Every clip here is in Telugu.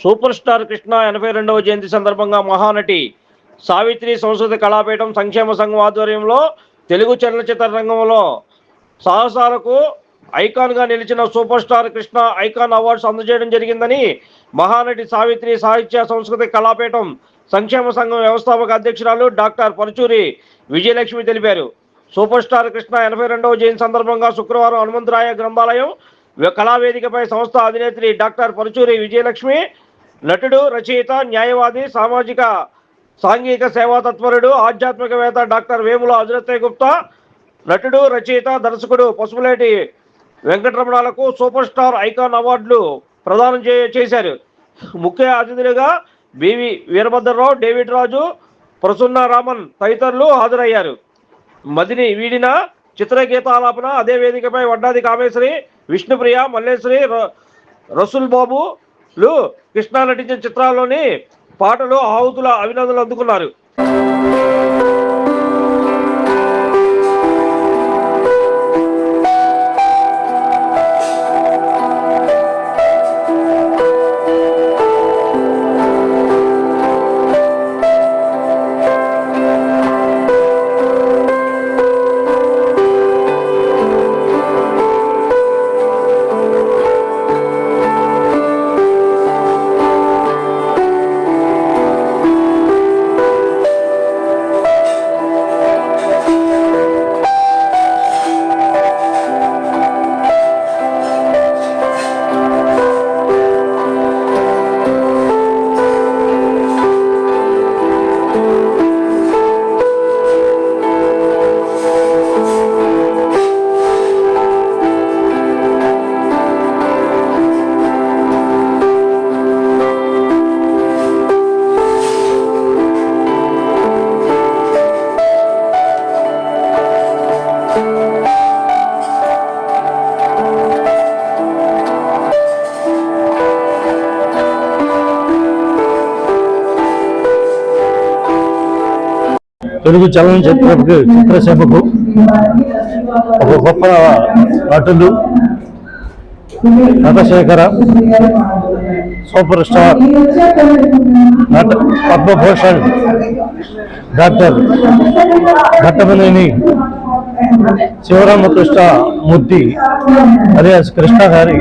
సూపర్ స్టార్ కృష్ణ ఎనభై రెండవ జయంతి సందర్భంగా మహానటి సావిత్రి సంస్కృతి కళాపీఠం సంక్షేమ సంఘం ఆధ్వర్యంలో తెలుగు చలనచిత్ర రంగంలో సాహసాలకు ఐకాన్గా నిలిచిన super star Krishna icon awards అందజేయడం జరిగిందని మహానటి సావిత్రి సాహిత్య సంస్కృతి కళాపీఠం సంక్షేమ సంఘం వ్యవస్థాపక అధ్యక్షురాలు డాక్టర్ పరుచూరి విజయలక్ష్మి తెలిపారు. సూపర్ స్టార్ కృష్ణ ఎనభై రెండవ జయంతి సందర్భంగా శుక్రవారం హనుమంతరాయ గ్రంథాలయం కళావేదికపై సంస్థ అధినేత్రి డాక్టర్ పరుచూరి విజయలక్ష్మి నటుడు రచయిత న్యాయవాది సామాజిక సాంఘిక సేవా తత్పరుడు ఆధ్యాత్మికవేత్త డాక్టర్ వేముల అజరత్తయ్య గుప్తా నటుడు రచయిత దర్శకుడు పసుపులేటి వెంకటరమణాలకు సూపర్ స్టార్ ఐకాన్ అవార్డులు ప్రదానం చే చేశారు. ముఖ్య అతిథులుగా బివి వీరభద్రరావు డేవిడ్ రాజు ప్రసన్న రామన్ తదితరులు హాజరయ్యారు. మదిని వీడిన చిత్రగీతాలాపన అదే వేదికపై వడ్డాది కామేశ్వరి విష్ణుప్రియ మల్లేశ్వరి ర- బాబు కృష్ణ నటించిన చిత్రాల్లోని పాటలు ఆహుతుల అభినందనలు అందుకున్నారు. తెలుగు చలనచిత్ర చిత్రసభకు ఒక గొప్ప నటులు నటశేఖర సూపర్ స్టార్ నట పద్మభూషణ్ డాక్టర్ ఘట్టమనేని శివరామకృష్ణ మూర్తి అలియాస్ కృష్ణ గారి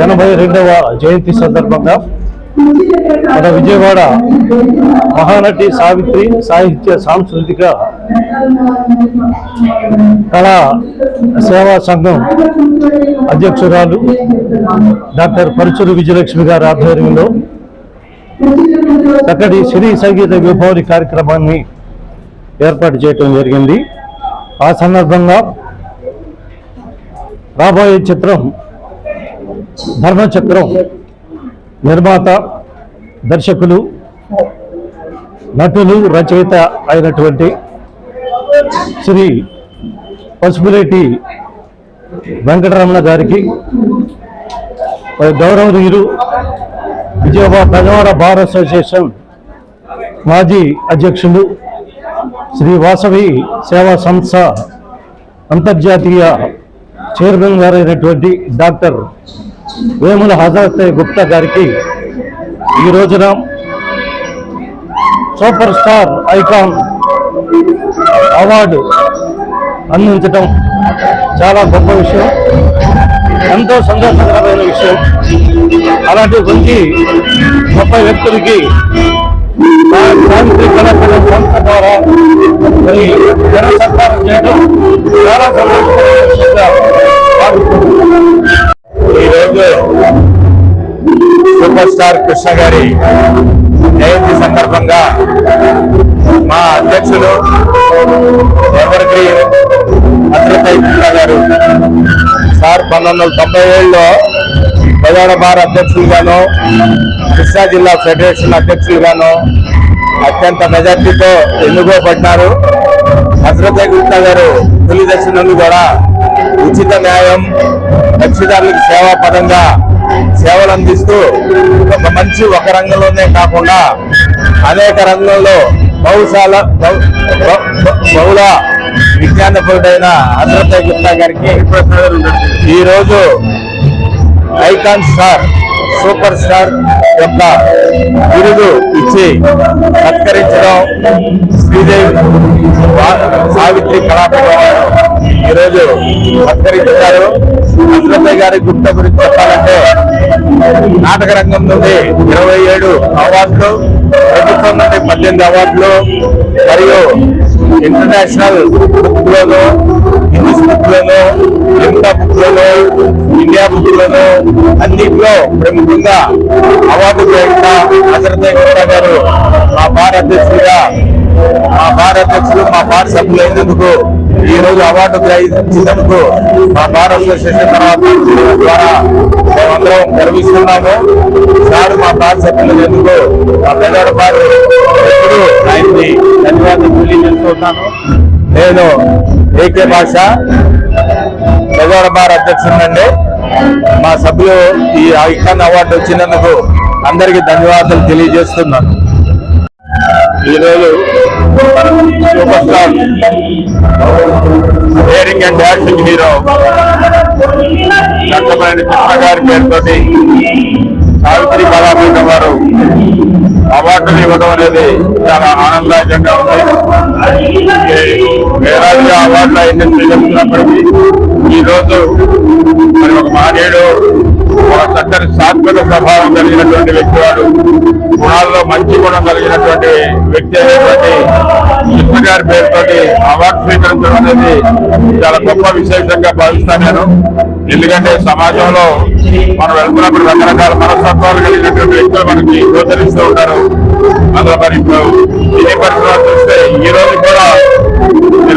ఎనభై రెండవ జయంతి సందర్భంగా మన విజయవాడ మహానటి సావిత్రి సాహిత్య సాంస్కృతిక కళా సేవా సంఘం అధ్యక్షురాలు డాక్టర్ పరుచురు విజయలక్ష్మి గారి ఆధ్వర్యంలో చక్కటి సినీ సంగీత విభావరి కార్యక్రమాన్ని ఏర్పాటు చేయటం జరిగింది. ఆ సందర్భంగా రాబోయే చిత్రం ధర్మచక్రం నిర్మాత దర్శకులు నటులు రచయిత అయినటువంటి శ్రీ పసుపులేటి వెంకటరమణ గారికి గౌరవనీయులు విజయవాడ పెదవాడ బార్ అసోసియేషన్ మాజీ అధ్యక్షులు శ్రీ వాసవి సేవా సంస్థ అంతర్జాతీయ చైర్మన్ గారైనటువంటి డాక్టర్ వేముల హజరత్ గుప్తా గారికి ఈ రోజున సూపర్ స్టార్ ఐకాన్ అవార్డు అందించడం చాలా గొప్ప విషయం ఎంతో సంతోషకరమైన విషయం. అలాంటి మంచి గొప్ప వ్యక్తులకి సా- కళాశాల సంస్థ ద్వారా మరి జన సత్కారం చేయడం చాలా సంతోషకరమైన సూపర్ స్టార్ కృష్ణ గారి జయంతి సందర్భంగా మా అధ్యక్షులు ఎవర్ గ్రీన్ అద్రతయ్య కృష్ణ గారు సార్ పంతొమ్మిది వందల తొంభై ఏడులో ప్రధాన భార అధ్యక్షులుగాను కృష్ణా జిల్లా ఫెడరేషన్ అధ్యక్షులుగాను అత్యంత మెజార్టీతో ఎన్నుకోబడ్డారు హజరత్ కృష్ణ గారు తొలి దశ కూడా ఉచిత న్యాయం కక్షిదారులకు సేవా పదంగా సేవలు అందిస్తూ ఒక మంచి ఒక రంగంలోనే కాకుండా అనేక రంగంలో బహుశాల బహు- బహు- బహుళ విజ్ఞానపరుడైన హజరత్ గుప్తా గారికి ఈరోజు ఐకాన్ స్టార్ సూపర్ స్టార్ యొక్క బిరుదు ఇచ్చి సత్కరించడం శ్రీదేవి సావిత్రి కళాపీఠం ఈరోజు సత్కరించారు. హజరత్ గారి గుట్ట గురించి చెప్పాలంటే నాటక రంగం నుండి ఇరవై ఏడు అవార్డులు ప్రభుత్వం నుండి పద్దెనిమిది అవార్డులు మరియు ఇంటర్నేషనల్ బుక్లలో ఇంగ్లీష్ బుక్లలో లిమ్కా బుక్లలో ఇండియా బుక్లలో అన్నింటిలో ప్రముఖంగా అవార్డు గ్రహీత హజరత్ గారు మా భారతదేశంగా మా బార్ అధ్యక్షులు మా బార్ సభ్యులు అయినందుకు ఈ రోజు అవార్డు గ్రహించినందుకు మా బార్ అసోసియేషన్ తర్వాత ద్వారా మేమందరం గర్విస్తున్నాము. సార్ మా బార్ సభ్యులు ఎందుకు మా పెద్దవాడు బార్ ఎప్పుడు ఆయన్ని ధన్యవాదాలు తెలియజేస్తున్నాను నేను ఏకే భాష పెద్దవాడ బార్ అధ్యక్షుడినండి. మా సభ్యులు ఈ ఐకాన్ అవార్డు వచ్చినందుకు అందరికీ ధన్యవాదాలు తెలియజేస్తున్నాను. ఈరోజు super star daring and dancing hero చట్టమైన Krishna గారి పేరుతో సావిత్రి కళాపీఠం వారు అవార్డులు ఇవ్వడం అనేది చాలా ఆనందదాయకంగా ఉంది. వేలాది అవార్డులు అయితే చెప్తున్నప్పటికీ ఈ రోజు మరి ఒక మానేడు చక్కని సాత్విక స్వభావం కలిగినటువంటి వ్యక్తి వాడు గుణాల్లో మంచి గుణం కలిగినటువంటి వ్యక్తి అయినటువంటి కృష్ణ గారి పేరుతోటి అవార్డు స్వీకరించడం అనేది చాలా గొప్ప విశేషంగా భావిస్తాను నేను. ఎందుకంటే సమాజంలో మనం వెళ్తున్నప్పుడు రకరకాల మనస్తత్వాలు కలిగినటువంటి వ్యక్తులు మనకి గోచరిస్తూ ఉంటారు. అందులో మరి ఇప్పుడు సినీ పరిశ్రమ చూస్తే ఈ రోజు కూడా